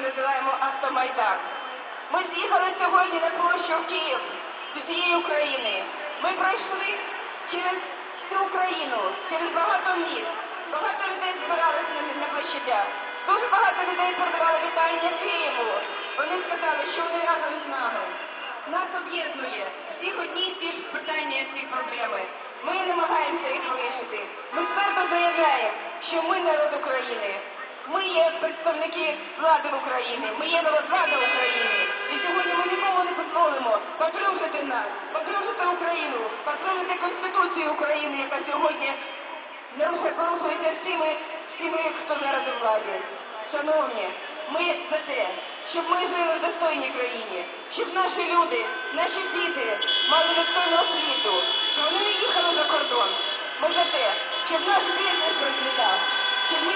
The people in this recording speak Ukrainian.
називаємо автомайдан. Ми з'їхали сьогодні на площу в Київ з усієї України. Ми пройшли через всю Україну, через багато міст. Багато людей збиралися на, площадях. Дуже багато людей передавали вітання Києву. Вони сказали, що вони разом з нами. Нас об'єднує всіх одні й ті ж питання, і ті проблеми. Ми намагаємося їх вирішити. Ми твердо заявляємо, що ми народ України. Ми є представники влади України, ми є влада України. І сьогодні ми нікому не дозволимо покружити нас, покружити Україну, покружити Конституцію України, яка сьогодні нарушу- порушується всіми, всіми, хто зараз у владі. Шановні, ми за те, щоб ми жили в достойній країні, щоб наші люди, наші діти мали достойну освіту, щоб вони не їхали за кордон. Ми за те, щоб наш бізнес процвітав, щоб ми